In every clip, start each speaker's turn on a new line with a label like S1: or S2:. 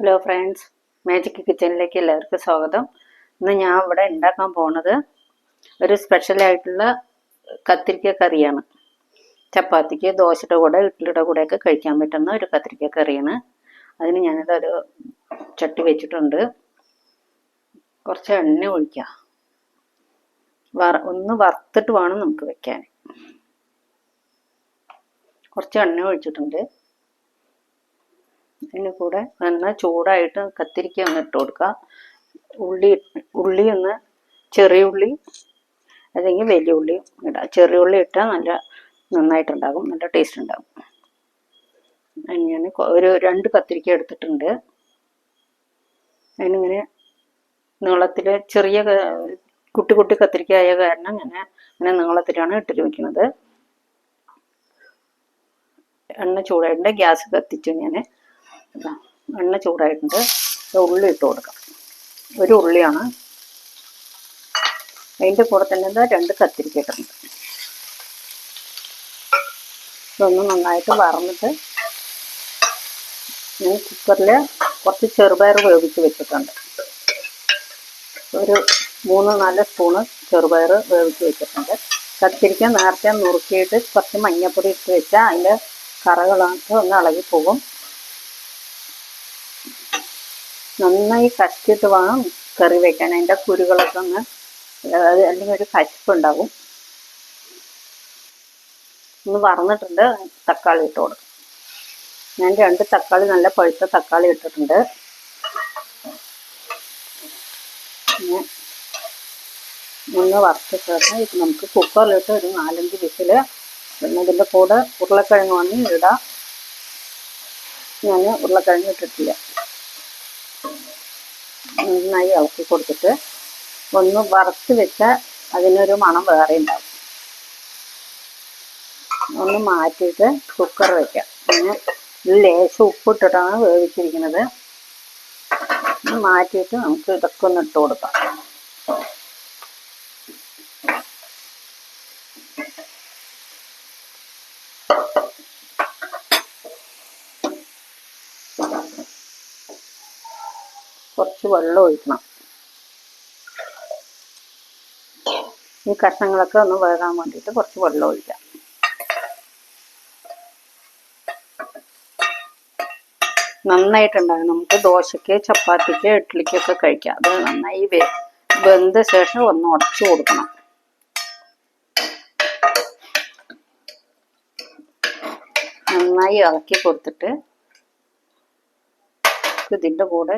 S1: Hello friends magic കിച്ചണിലേക്ക് എല്ലാവർക്കും സ്വാഗതം. ഇന്ന് ഞാൻ ഇവിടെ ഉണ്ടാക്കാൻ പോണത് ഒരു സ്പെഷ്യലായിട്ടുള്ള കത്തിരിക്ക കറിയാണ്. ചപ്പാത്തിക്ക് ദോശയുടെ കൂടെ ഇഡ്ഡലിയുടെ കൂടെയൊക്കെ കഴിക്കാൻ പറ്റുന്ന ഒരു കത്തിരിക്ക കറിയാണ്. അതിന് ഞാനിത് ഒരു ചട്ടി വെച്ചിട്ടുണ്ട്. കുറച്ച് എണ്ണ ഒഴിക്കുക വറ ഒന്ന് വറുത്തിട്ട് വേണം നമുക്ക് വെക്കാൻ. കുറച്ച് എണ്ണ ഒഴിച്ചിട്ടുണ്ട്. അതിന് കൂടെ നന്ന ചൂടായിട്ട് കത്തിരിക്ക ഒന്ന് ഇട്ട് കൊടുക്കുക ഉള്ളി ഉള്ളി ഒന്ന് ചെറിയ ഉള്ളി അല്ലെങ്കിൽ വലിയ ഉള്ളി ഇടാം. ചെറിയ ഉള്ളി ഇട്ടാൽ നല്ല നന്നായിട്ടുണ്ടാകും നല്ല ടേസ്റ്റ് ഉണ്ടാകും. അങ്ങനെ ഒരു രണ്ട് കത്തിരിക്ക എടുത്തിട്ടുണ്ട്. അതിനിങ്ങനെ നീളത്തിൽ ചെറിയ കുട്ടി കുട്ടി കത്തിരിക്ക ആയ കാരണം ഇങ്ങനെ ഇങ്ങനെ നീളത്തിലാണ് ഇട്ടിട്ട് വയ്ക്കുന്നത് എണ്ണ ചൂടായിട്ടുണ്ട് ഗ്യാസ് കത്തിച്ചു ഞാൻ എണ്ണ ചൂടായിട്ടുണ്ട്. ഉള്ളി ഇട്ട് കൊടുക്കാം. ഒരു ഉള്ളിയാണ്. അതിന്റെ കൂടെ തന്നെ എന്താ രണ്ട് കത്തിരിക്ക ഇട്ടിട്ടുണ്ട്. ഇതൊന്ന് നന്നായിട്ട് വറന്നിട്ട് ഞാൻ കുക്കറിൽ കുറച്ച് ചെറുപയർ വേവിച്ച് വെച്ചിട്ടുണ്ട്. ഒരു മൂന്ന് നാല് സ്പൂണ് ചെറുപയർ വേവിച്ച് വെച്ചിട്ടുണ്ട്. കത്തിരിക്ക നേരത്തെ നുറുക്കിയിട്ട് കുറച്ച് മഞ്ഞപ്പൊടി ഇട്ട് വെച്ചാൽ അതിന്റെ കറകളൊക്കെ ഒന്ന് ഇളകി പോകും നന്നായി കത്തിയിട്ട് വേണം കറി വയ്ക്കാൻ അതിന്റെ കുരുകളൊക്കെ ഒന്ന് അല്ലെങ്കിൽ ഒരു കശിപ്പുണ്ടാവും ഒന്ന് വറന്നിട്ടുണ്ട്. തക്കാളി ഇട്ട് കൊടുക്കും. ഞാൻ രണ്ട് തക്കാളി നല്ല പഴുത്ത തക്കാളി ഇട്ടിട്ടുണ്ട്. ഒന്ന് വറുത്ത ശേഷം ഇത് നമുക്ക് കുക്കറിലിട്ട് ഒരു നാലഞ്ച് പിന്നെ ഇതിന്റെ കൂടെ ഉരുളക്കിഴങ്ങ് വന്ന് ഇടാം. ഞാൻ ഉരുളക്കിഴങ്ങ് ഇട്ടിട്ടില്ല. നന്നായി ഇളക്കി കൊടുത്തിട്ട് ഒന്ന് വറുത്ത് വെച്ച അതിനൊരു മണം വേറെ ഉണ്ടാവും. ഒന്ന് മാറ്റിയിട്ട് കുക്കർ വെക്കാം. പിന്നെ ലേശം ഉപ്പ് ഇട്ടിട്ടാണ് വേവിച്ചിരിക്കുന്നത്. മാറ്റിയിട്ട് നമുക്ക് ഇതൊക്കെ ഒന്ന് ഇട്ട് കൊടുക്കാം. കുറച്ച് വെള്ളം ഒഴിക്കണം. ഈ കഷ്ണങ്ങളൊക്കെ ഒന്ന് വേകാൻ വേണ്ടിയിട്ട് കുറച്ച് വെള്ളം ഒഴിക്കാം. നന്നായിട്ടുണ്ടാകും. നമുക്ക് ദോശയ്ക്ക് ചപ്പാത്തിക്ക് ഇഡ്ഡലിക്കൊക്കെ കഴിക്കാം. അത് നന്നായി വെന്ത ശേഷം ഒന്ന് ഉടച്ചു കൊടുക്കണം. നന്നായി ഇളക്കി കൊടുത്തിട്ട് ഇതിന്റെ കൂടെ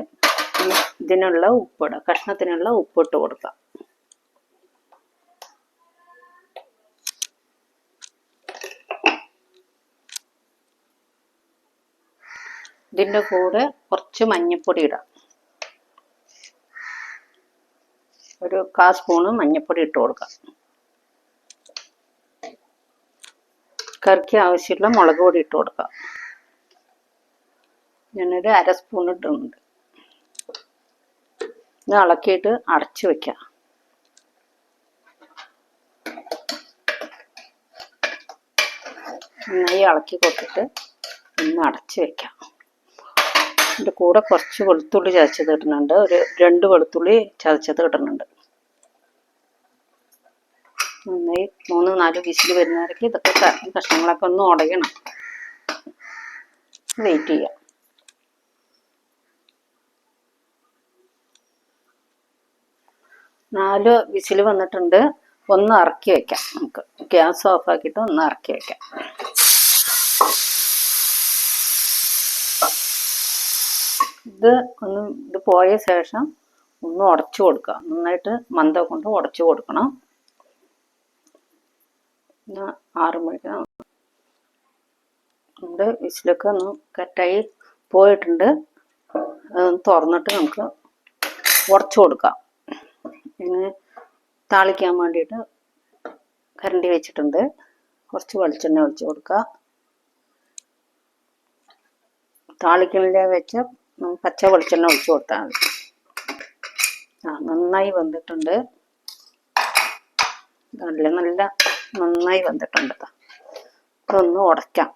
S1: ഇതിനുള്ള ഉപ്പിട. കഷ്ണത്തിനുള്ള ഉപ്പിട്ട് കൊടുക്കാം. ഇതിന്റെ കൂടെ കുറച്ച് മഞ്ഞൾപ്പൊടി ഇടാം. ഒരു കാ സ്പൂണ് മഞ്ഞൾപ്പൊടി ഇട്ട് കൊടുക്കാം. കറിക്ക് ആവശ്യമുള്ള മുളക് പൊടി ഇട്ട് കൊടുക്കാം. ഞാനൊരു അര സ്പൂൺ ഇട്ടിട്ടുണ്ട്. ഇത് ഇളക്കിയിട്ട് അടച്ചു വെക്കാം. നന്നായി ഇളക്കി കൊടുത്തിട്ട് ഒന്ന് അടച്ചു വെക്കാം. ഇതിന്റെ കൂടെ കുറച്ച് വെളുത്തുള്ളി ചതച്ചത് ഇടുന്നുണ്ട്. ഒരു രണ്ട് വെളുത്തുള്ളി ചതച്ചത് ഇടുന്നുണ്ട്. നന്നായി മൂന്ന് നാല് വിസിൽ വരുന്നവരേക്ക് ഇതൊക്കെ കഷ്ണങ്ങളൊക്കെ ഒന്ന് ഉടയണം. വെയിറ്റ് ചെയ്യാം. നാല് വിസിൽ വന്നിട്ടുണ്ട്. ഒന്ന് ഇറക്കി വെക്കാം നമുക്ക്. ഗ്യാസ് ഓഫ് ആക്കിയിട്ട് ഒന്ന് ഇറക്കി വെക്കാം. ഇത് ഒന്ന് ഇത് പോയ ശേഷം ഒന്ന് ഉടച്ചു കൊടുക്കുക. നന്നായിട്ട് മന്ത കൊണ്ട് ഉടച്ചു കൊടുക്കണം. ആറ് മണിക്ക് നമ്മുടെ വിസിലൊക്കെ ഒന്ന് കറ്റായി പോയിട്ടുണ്ട്. തുറന്നിട്ട് നമുക്ക് ഉടച്ചു കൊടുക്കാം. പിന്നെ താളിക്കാൻ വേണ്ടിയിട്ട് കരണ്ടി വെച്ചിട്ടുണ്ട്. കുറച്ച് വെളിച്ചെണ്ണ ഒഴിച്ച് കൊടുക്കുക. താളിക്കലിന്റെ വെച്ച് പച്ച വെളിച്ചെണ്ണ ഒഴിച്ച് കൊടുത്താൽ മതി. ആ നന്നായി വെന്തിട്ടുണ്ട്. നല്ല നല്ല നന്നായി വെന്തിട്ടുണ്ട് ദാ. ഇതൊന്ന് ഉടയ്ക്കാം.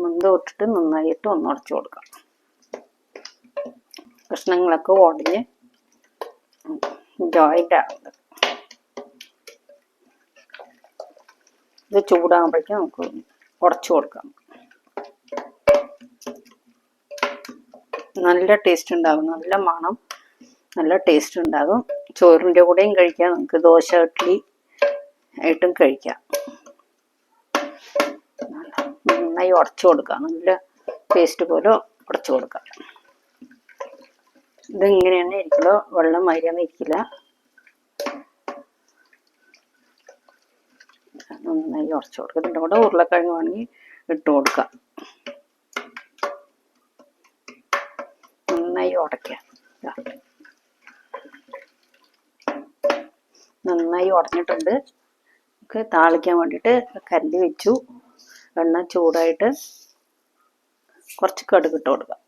S1: മുന്ത് ഇട്ടിട്ട് നന്നായിട്ട് ഒന്ന് ഉടച്ചു കൊടുക്കാം. കഷ്ണങ്ങളൊക്കെ ഉടഞ്ഞ് ജോയിന്റ് ആവുന്നത് ഇത് ചൂടാകുമ്പോഴേക്കും നമുക്ക് ഉടച്ചു കൊടുക്കാം. നല്ല ടേസ്റ്റ് ഉണ്ടാകും. നല്ല മണം നല്ല ടേസ്റ്റ് ഉണ്ടാകും. ചോറിന്റെ കൂടെയും കഴിക്കാം. നമുക്ക് ദോശ ഇഡ്ഡലി ആയിട്ടും കഴിക്കാം. നന്നായി ഉടച്ചു കൊടുക്കാം. നല്ല പേസ്റ്റ് പോലെ ഉടച്ചു കൊടുക്കാം. ഇതിങ്ങനെയാണ് ഇരിക്കുള്ളൂ വെള്ളം മാരിയാന്ന് ഇരിക്കില്ല നന്നായി ഉറച്ചു ഇതിന്റെ കൂടെ ഉരുളക്കിഴങ്ങ് വേണമെങ്കിൽ ഇട്ട് കൊടുക്കാം. നന്നായി ഉടയ്ക്കുക. നന്നായി ഉടഞ്ഞിട്ടുണ്ട്. നമുക്ക് താളിക്കാൻ വേണ്ടിയിട്ട് കരണ്ടി വെച്ചു. എണ്ണ ചൂടായിട്ട് കുറച്ച് കടുകിട്ട് കൊടുക്കാം.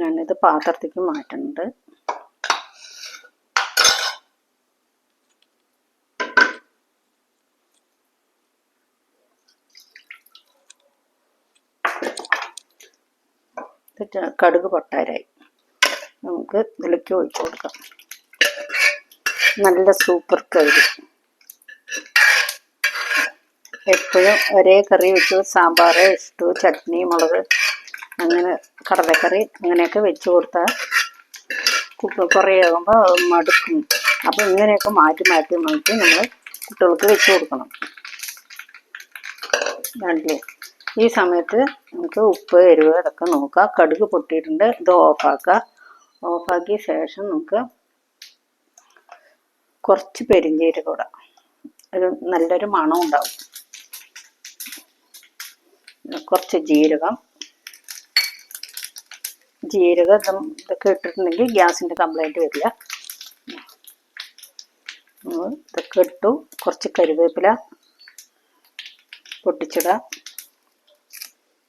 S1: ഞാനിത് പാത്രത്തേക്ക് മാറ്റുന്നുണ്ട്. കടുക് പൊട്ടാരായി നമുക്ക് ഇതിലേക്ക് ഒഴിച്ചു കൊടുക്കാം. നല്ല സൂപ്പർ കറി. എപ്പോഴും ഒരേ കറി വെച്ചു സാമ്പാർ ഇഷ്ടു ചട്നി മുളക് അങ്ങനെ കടലക്കറി അങ്ങനെയൊക്കെ വെച്ച് കൊടുത്താൽ കുറേ ആകുമ്പോൾ മടുക്കും. അപ്പോൾ ഇങ്ങനെയൊക്കെ മാറ്റി മാറ്റി മാറ്റി നമ്മൾ കുട്ടികൾക്ക് വെച്ച് കൊടുക്കണം. കണ്ടില്ലേ ഈ സമയത്ത് നമുക്ക് ഉപ്പ് എരിവ് അതൊക്കെ നോക്കാം. കടുക് പൊട്ടിയിട്ടുണ്ട്. ഇത് ഓഫാക്കുക ഓഫാക്കിയ ശേഷം നമുക്ക് കുറച്ച് പെരിഞ്ചീരകം ഇടാം. ഒരു നല്ലൊരു മണം ഉണ്ടാവും. കുറച്ച് ജീരകം ജീരകം ഇതും ഇതൊക്കെ ഇട്ടിട്ടുണ്ടെങ്കിൽ ഗ്യാസിന്റെ കംപ്ലൈന്റ് വരില്ല ഇതൊക്കെ ഇട്ടു. കുറച്ച് കരുവേപ്പില പൊട്ടിച്ചിടാം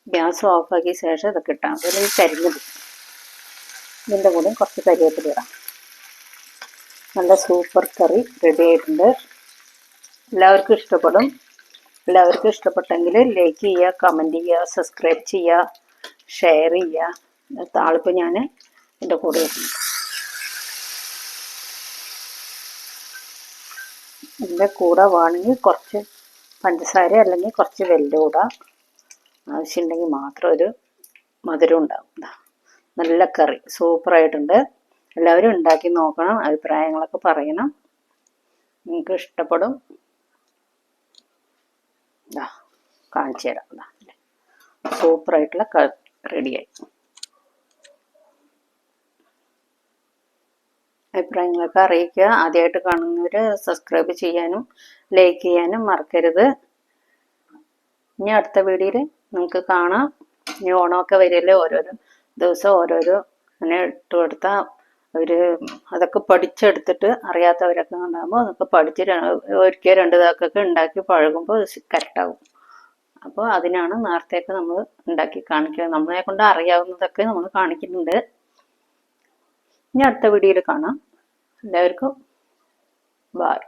S1: ഗ്യാസ് ഓഫാക്കിയ ശേഷം ഇതൊക്കെ ഇട്ടാൽ മതി. അല്ലെങ്കിൽ കരിഞ്ഞു പോകും ഇതിന്റെ കൂടെ കുറച്ച് കരുവേപ്പില ഇടാം. നല്ല സൂപ്പർ കറി റെഡി ആയിട്ടുണ്ട്. എല്ലാവർക്കും ഇഷ്ടപ്പെടും. എല്ലാവർക്കും ഇഷ്ടപ്പെട്ടെങ്കിൽ ലൈക്ക് ചെയ്യുക കമന്റ് ചെയ്യുക സബ്സ്ക്രൈബ് ചെയ്യുക ഷെയർ ചെയ്യുക. താളിപ്പോൾ ഞാൻ എന്റെ കൂടെ എന്റെ കൂടെ വേണമെങ്കിൽ കുറച്ച് പഞ്ചസാര അല്ലെങ്കിൽ കുറച്ച് വെല്ലം ഇടാം ആവശ്യമുണ്ടെങ്കിൽ മാത്രം ഒരു മധുരം ഉണ്ടാവും. നല്ല കറി. സൂപ്പറായിട്ടുണ്ട് എല്ലാവരും ഉണ്ടാക്കി നോക്കണം അഭിപ്രായങ്ങളൊക്കെ പറയണം. നിങ്ങൾക്ക് ഇഷ്ടപ്പെടും. കാണിച്ചു തരാം. സൂപ്പറായിട്ടുള്ള റെഡിയായി അഭിപ്രായങ്ങളൊക്കെ അറിയിക്കുക. ആദ്യമായിട്ട് കാണുന്നവർ സബ്സ്ക്രൈബ് ചെയ്യാനും ലൈക്ക് ചെയ്യാനും മറക്കരുത്. ഇനി അടുത്ത വീഡിയോയിൽ നമുക്ക് കാണാം. ഇനി ഓണമൊക്കെ വരില്ലേ ഓരോരോ ദിവസം ഓരോരോ അങ്ങനെ ഇട്ട് കൊടുത്താൽ അവർ അതൊക്കെ പഠിച്ചെടുത്തിട്ട് അറിയാത്തവരൊക്കെ ഉണ്ടാകുമ്പോൾ അതൊക്കെ പഠിച്ച് ഒരിക്കൽ രണ്ട് ഇതാക്കൊക്കെ ഉണ്ടാക്കി പഴകുമ്പോൾ കറക്റ്റാകും അപ്പോൾ അതിനാണ് നേരത്തെയൊക്കെ നമ്മൾ ഉണ്ടാക്കി കാണിക്കുക നമ്മളെ കൊണ്ട് അറിയാവുന്നതൊക്കെ നമ്മൾ കാണിക്കുന്നുണ്ട്. ഇനി അടുത്ത വീഡിയോയിൽ കാണാം. എല്ലാവർക്കും ബായ്